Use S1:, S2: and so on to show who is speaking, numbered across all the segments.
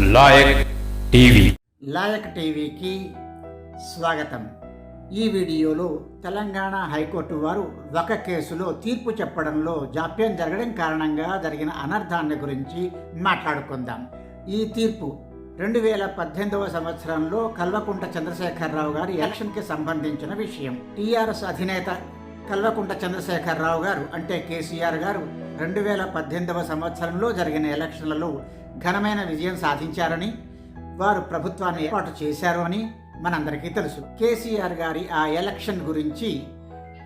S1: Layak TV.
S2: Layak టీవీకి స్వాగతం. ఈ వీడియోలో తెలంగాణ హైకోర్టు వారు ఒక కేసులో తీర్పు చెప్పడంలో జాప్యం జరగడం కారణంగా జరిగిన అనర్థాన్ని గురించి మాట్లాడుకుందాం. ఈ తీర్పు రెండు వేల పద్దెనిమిదవ సంవత్సరంలో కల్వకుంట చంద్రశేఖరరావు గారి ఎలక్షన్కి సంబంధించిన విషయం. టీఆర్ఎస్ అధినేత కల్వకుంట చంద్రశేఖరరావు గారు అంటే కేసీఆర్ గారు రెండు వేల పద్దెనిమిదవ సంవత్సరంలో జరిగిన ఎలక్షన్లలో ఘనమైన విజయం సాధించారని వారు ప్రభుత్వాన్ని ఏర్పాటు చేశారు అని మనందరికీ తెలుసు. కేసీఆర్ గారి ఆ ఎలక్షన్ గురించి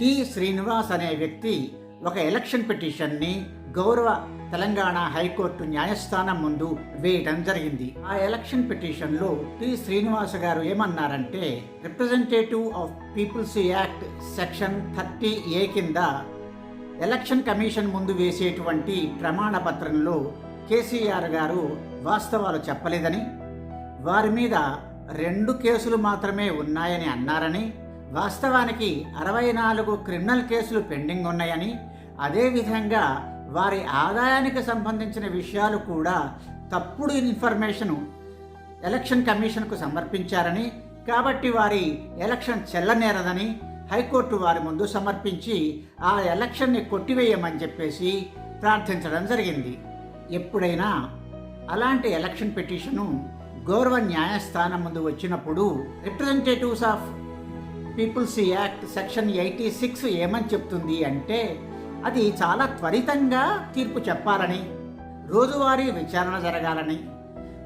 S2: టి శ్రీనివాస్ అనే వ్యక్తి ఒక ఎలక్షన్ పిటిషన్ని గౌరవ తెలంగాణ హైకోర్టు న్యాయస్థానం ముందు వేయడం జరిగింది. ఆ ఎలక్షన్ పిటిషన్లో టి శ్రీనివాస్ గారు ఏమన్నారంటే representative of people's act section thirty A కింద ఎలక్షన్ కమిషన్ ముందు వేసేటువంటి ప్రమాణ పత్రంలో కేసీఆర్ గారు వాస్తవాలు చెప్పలేదని వారి మీద రెండు కేసులు మాత్రమే ఉన్నాయని అన్నారని వాస్తవానికి అరవై నాలుగు క్రిమినల్ కేసులు పెండింగ్ ఉన్నాయని అదేవిధంగా వారి ఆదాయానికి సంబంధించిన విషయాలు కూడా తప్పుడు ఇన్ఫర్మేషను ఎలక్షన్ కమిషన్కు సమర్పించారని కాబట్టి వారి ఎలక్షన్ చెల్లనేరదని హైకోర్టు వారి ముందు సమర్పించి ఆ ఎలక్షన్ని కొట్టివేయమని చెప్పేసి ప్రార్థించడం జరిగింది. ఎప్పుడైనా అలాంటి ఎలక్షన్ పిటిషను గౌరవ న్యాయస్థానం ముందు వచ్చినప్పుడు representatives of people's act section eighty six ఏమని చెప్తుంది అంటే అది చాలా త్వరితంగా తీర్పు చెప్పాలని రోజువారీ విచారణ జరగాలని.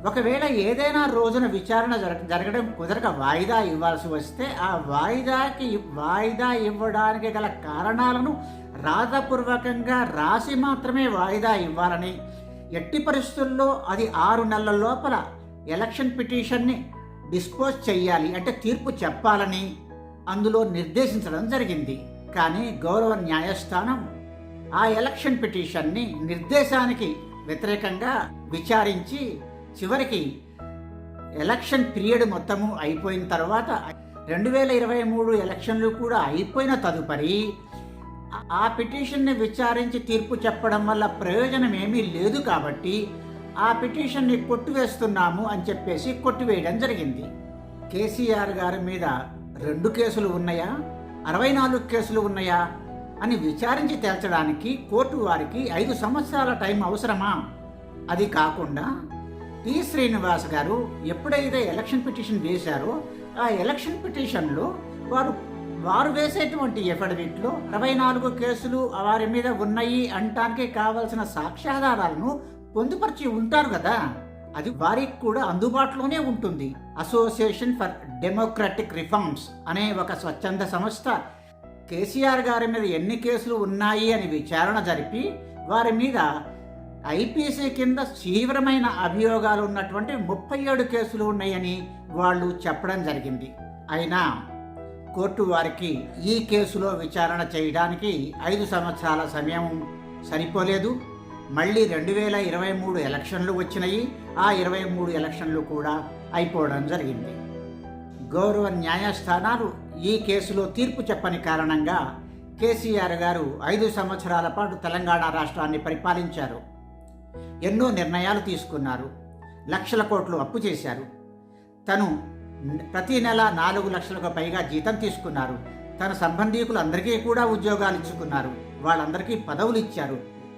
S2: ఒకవేళ ఏదైనా రోజున విచారణ జరగ జరగడం కుదరక వాయిదా ఇవ్వాల్సి వస్తే ఆ వాయిదాకి వాయిదా ఇవ్వడానికి గల కారణాలను రాతపూర్వకంగా రాసి మాత్రమే వాయిదా ఇవ్వాలని ఎట్టి పరిస్థితుల్లో అది ఆరు నెలల లోపల ఎలక్షన్ పిటిషన్ని డిస్పోజ్ చేయాలి అంటే తీర్పు చెప్పాలని అందులో నిర్దేశించడం జరిగింది. కానీ గౌరవ న్యాయస్థానం ఆ ఎలక్షన్ పిటిషన్ని నిర్దేశానికి వ్యతిరేకంగా విచారించి చివరికి ఎలక్షన్ పీరియడ్ మొత్తము అయిపోయిన తర్వాత రెండు వేల ఇరవై మూడు ఎలక్షన్లు కూడా అయిపోయిన తదుపరి ఆ పిటిషన్ని విచారించి తీర్పు చెప్పడం వల్ల ప్రయోజనం ఏమీ లేదు కాబట్టి ఆ పిటిషన్ని కొట్టివేస్తున్నాము అని చెప్పేసి కొట్టివేయడం జరిగింది. కేసీఆర్ గారి మీద రెండు కేసులు ఉన్నాయా? అరవై నాలుగు కేసులు ఉన్నాయా? అని విచారించి తేల్చడానికి కోర్టు వారికి ఐదు సంవత్సరాల టైం అవసరమా? అది కాకుండా టి. శ్రీనివాస్ గారు ఎప్పుడైతే ఎలక్షన్ పిటిషన్ వేశారో ఆ ఎలక్షన్ పిటిషన్లో వారు వారు వేసేటువంటి ఎఫిడవిట్లో అరవై నాలుగు కేసులు వారి మీద ఉన్నాయి అంటానికి కావలసిన సాక్ష్యాధారాలను పొందుపరిచి ఉంటారు కదా. అది వారికి కూడా అందుబాటులోనే ఉంటుంది. అసోసియేషన్ ఫర్ డెమోక్రటిక్ రిఫార్మ్స్ అనే ఒక స్వచ్ఛంద సంస్థ. కేసీఆర్ గారి మీద ఎన్ని కేసులు ఉన్నాయి అని విచారణ జరిపి వారి మీద ఐపీసీ కింద తీవ్రమైన అభియోగాలు ఉన్నటువంటి ముప్పై ఏడు కేసులు ఉన్నాయని వాళ్ళు చెప్పడం జరిగింది. అయినా కోర్టు వారికి ఈ కేసులో విచారణ చేయడానికి ఐదు సంవత్సరాల సమయం సరిపోలేదు. మళ్ళీ రెండు వేల ఇరవై మూడు ఎలక్షన్లు వచ్చినాయి. ఆ ఇరవై మూడు ఎలక్షన్లు కూడా అయిపోవడం జరిగింది. గౌరవ న్యాయస్థానాలు ఈ కేసులో తీర్పు చెప్పని కారణంగా కేసీఆర్ గారు ఐదు సంవత్సరాల పాటు తెలంగాణ రాష్ట్రాన్ని పరిపాలించారు. ఎన్నో నిర్ణయాలు తీసుకున్నారు. లక్షల కోట్లు అప్పు చేశారు. తను ప్రతి నెల నాలుగు లక్షలకు పైగా జీతం తీసుకున్నారు. తన సంబంధీకులు అందరికీ కూడా ఉద్యోగాలు ఇచ్చుకున్నారు. వాళ్ళందరికీ పదవులు ఇచ్చారు.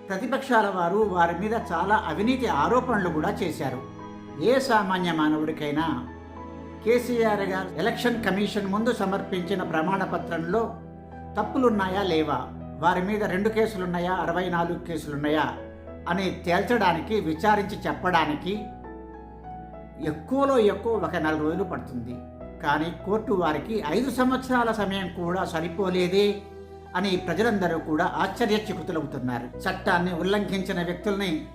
S2: ప్రతిపక్షాల వారు వారి మీద చాలా అవినీతి ఆరోపణలు కూడా చేశారు. ఏ సామాన్య మానవుడికైనా కేసీఆర్ గారు ఎలక్షన్ కమిషన్ ముందు సమర్పించిన ప్రమాణపత్రంలో తప్పులున్నాయా లేవా? వారి మీద రెండు కేసులున్నాయా? అరవై నాలుగు కేసులున్నాయా? అని తేల్చడానికి విచారించి చెప్పడానికి ఎక్కువలో ఎక్కువ ఒక నెల రోజులు పడుతుంది. కానీ కోర్టు వారికి ఐదు సంవత్సరాల సమయం కూడా సరిపోలేదే అని ప్రజలందరూ కూడా ఆశ్చర్యచికుతులవుతున్నారు. చట్టాన్ని ఉల్లంఘించిన వ్యక్తుల్ని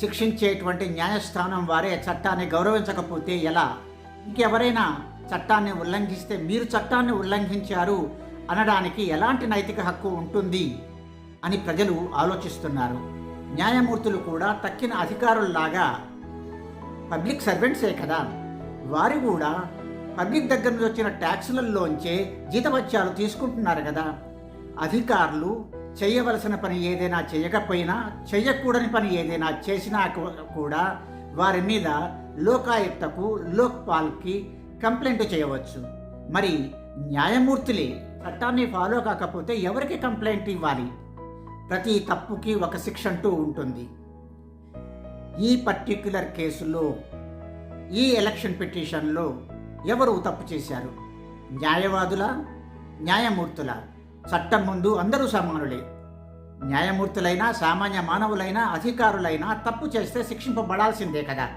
S2: శిక్షించేటువంటి న్యాయస్థానం వారే చట్టాన్ని గౌరవించకపోతే ఎలా? ఇంకెవరైనా చట్టాన్ని ఉల్లంఘిస్తే మీరు చట్టాన్ని ఉల్లంఘించారు అనడానికి ఎలాంటి నైతిక హక్కు ఉంటుంది అని ప్రజలు ఆలోచిస్తున్నారు. న్యాయమూర్తులు కూడా తక్కిన అధికారుల్లాగా పబ్లిక్ సర్వెంట్సే కదా. వారు కూడా పబ్లిక్ దగ్గర నుంచి వచ్చిన ట్యాక్సులలోంచే జీతభత్యాలు తీసుకుంటున్నారు కదా. అధికారులు చేయవలసిన పని ఏదైనా చేయకపోయినా చేయకూడని పని ఏదైనా చేసినా కూడా వారి మీద లోకాయుక్తకు లోక్పాల్కి కంప్లైంట్ చేయవచ్చు. మరి న్యాయమూర్తులే చట్టాన్ని ఫాలో కాకపోతే ఎవరికి కంప్లైంట్ ఇవ్వాలి? ప్రతి తప్పుకి ఒక శిక్ష అంటూ ఉంటుంది. ఈ పర్టిక్యులర్ కేసులో ఈ ఎలక్షన్ పిటిషన్లో ఎవరు తప్పు చేశారు? న్యాయవాదుల? న్యాయమూర్తుల? చట్టం ముందు అందరూ సమానులే. న్యాయమూర్తులైనా సామాన్య మానవులైనా అధికారులైనా తప్పు చేస్తే శిక్షింపబడాల్సిందే కదా.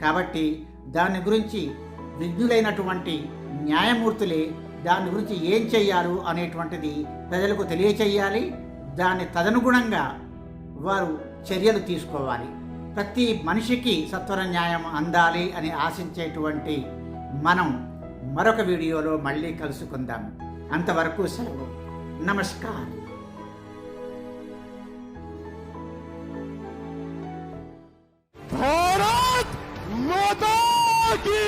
S2: కాబట్టి దాని గురించి విజ్ఞులైనటువంటి న్యాయమూర్తులే దాని గురించి ఏం చెయ్యారు అనేటువంటిది ప్రజలకు తెలియచేయాలి దాని తదనుగుణంగా వారు చర్యలు తీసుకోవాలి. ప్రతి మనిషికి సత్వర న్యాయం అందాలి అని ఆశించేటువంటి మనం మరొక వీడియోలో మళ్ళీ కలుసుకుందాం అంతవరకు సెలవు నమస్కారం
S3: भारत माता की